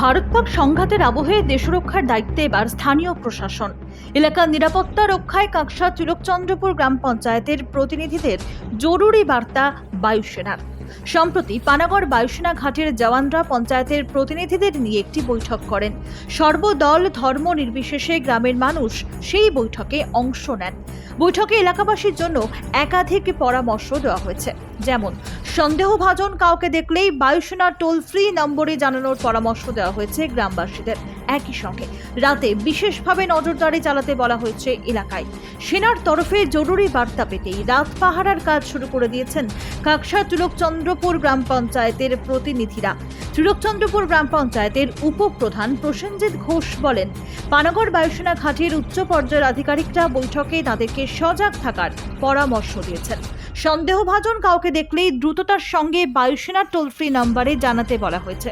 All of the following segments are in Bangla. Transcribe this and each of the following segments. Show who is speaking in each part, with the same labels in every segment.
Speaker 1: ভারত পাক সংঘাতের আবহে দেশরক্ষার দায়িত্বে এবার স্থানীয় প্রশাসন। এলাকার নিরাপত্তা রক্ষায় কাকসা, তিলকচন্দ্রপুর গ্রাম পঞ্চায়েতের প্রতিনিধিদের জরুরি বার্তা বায়ুসেনার। সম্প্রতি পানাগড় বায়ুসেনা ঘাটের জওয়ানরা পঞ্চায়েতের প্রতিনিধিদের নিয়ে একটি বৈঠক করেন। সর্বদল ধর্ম নির্বিশেষে গ্রামের মানুষ সেই বৈঠকে অংশ নেন। বৈঠকে এলাকাবাসীর জন্য একাধিক পরামর্শ দেওয়া হয়েছে। যেমন, সন্দেহভাজন কাউকে দেখলেই বায়ুসেনা টোল ফ্রি নম্বরে জানানোর পরামর্শ দেওয়া হয়েছে গ্রামবাসীদের। একই সঙ্গে। রাতে বিশেষভাবে নজরদারি চালাতে বলা হয়েছে এলাকায়। সেনার তরফে জরুরি বার্তা পেতেই রাত পাহারার কাজ শুরু করে দিয়েছেন কাকসা তিলকচন্দ্রপুর গ্রাম পঞ্চায়েতের প্রতিনিধিরা। তিলকচন্দ্রপুর গ্রাম পঞ্চায়েতের উপপ্রধান প্রসেনজিৎ ঘোষ বলেন, পানাগড় বায়ুসেনা ঘাটির উচ্চ পর্যায়ের আধিকারিকরা বৈঠকে তাদেরকে সজাগ থাকার পরামর্শ দিয়েছেন। সন্দেহভাজন কাউকে দেখলেই দ্রুততার সঙ্গে বায়ুসেনার টোল ফ্রি নম্বরে জানাতে বলা হয়েছে।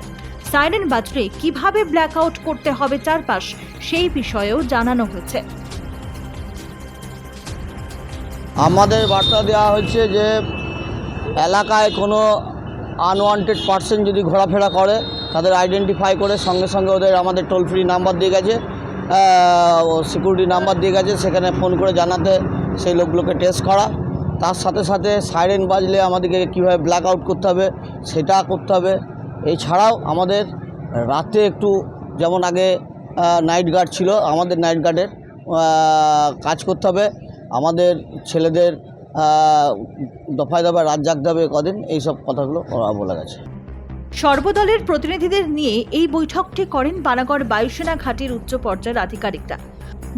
Speaker 1: সাইরেন বাজলে কীভাবে ব্ল্যাক আউট করতে হবে চারপাশ, সেই বিষয়েও জানানো হয়েছে।
Speaker 2: আমাদের বার্তা দেওয়া হচ্ছে যে, এলাকায় কোনো আনওয়ান্টেড পার্সন যদি ঘোরাফেরা করে, তাদের আইডেন্টিফাই করে, সঙ্গে সঙ্গে ওদের আমাদের টোল ফ্রি নাম্বার দিয়ে গেছে সিকিউরিটি নাম্বার দিয়ে গেছে, সেখানে ফোন করে জানাতে সেই লোকগুলোকে টেস্ট করা। তার সাথে সাথে সাইরেন বাজলে আমাদেরকে কীভাবে ব্ল্যাক আউট করতে হবে, সেটা করতে হবে। এছাড়াও আমাদের রাতে একটু যেমন আগে নাইট গার্ড ছিল, আমাদের নাইট গার্ডের কাজ করতে হবে। আমাদের ছেলেদের দফায় দফায় রাত জাগতে হবে কদিন, এইসব কথাগুলো বলে গেছে।
Speaker 1: সর্বদলের প্রতিনিধিদের নিয়ে এই বৈঠকটি করেন পানাগড় বায়ুসেনা ঘাটির উচ্চ পর্যায়ের আধিকারিকরা।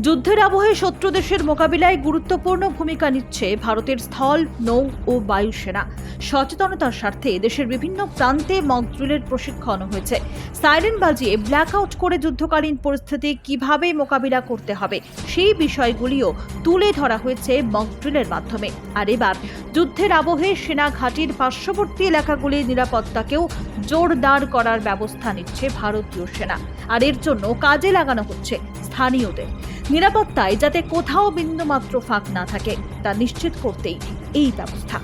Speaker 1: যুদ্ধের আবহে শত্রু দেশের মোকাবিলায় গুরুত্বপূর্ণ ভূমিকা নিচ্ছে ভারতের স্থল, নৌ ও বায়ুসেনা। সচেতনতার স্বার্থে দেশের বিভিন্ন প্রান্তে মক ড্রিলের প্রশিক্ষণ হয়েছে। সাইরেন বাজিয়ে ব্ল্যাক আউট করে যুদ্ধকালীন পরিস্থিতি কীভাবে মোকাবিলা করতে হবে, সেই বিষয়গুলিও তুলে ধরা হয়েছে মক ড্রিলের মাধ্যমে। আর এবার যুদ্ধের আবহে সেনা ঘাটির পার্শ্ববর্তী এলাকাগুলির নিরাপত্তাকেও জোরদার করার ব্যবস্থা নিচ্ছে ভারতীয় সেনা। আর এর জন্য কাজে লাগানো হচ্ছে স্থানীয়দের। নিরাপত্তায় যাতে কোথাও বিন্দুমাত্র ফাঁক না থাকে, তা নিশ্চিত করতেই এই ব্যবস্থা।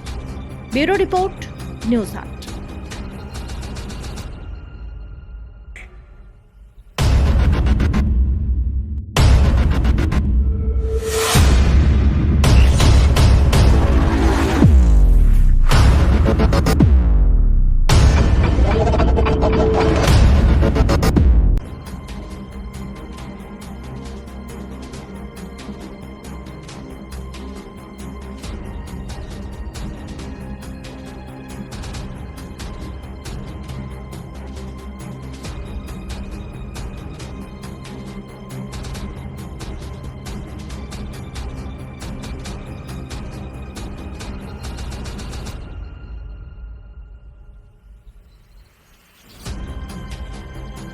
Speaker 1: ব্যুরো রিপোর্ট, নিউজ আট।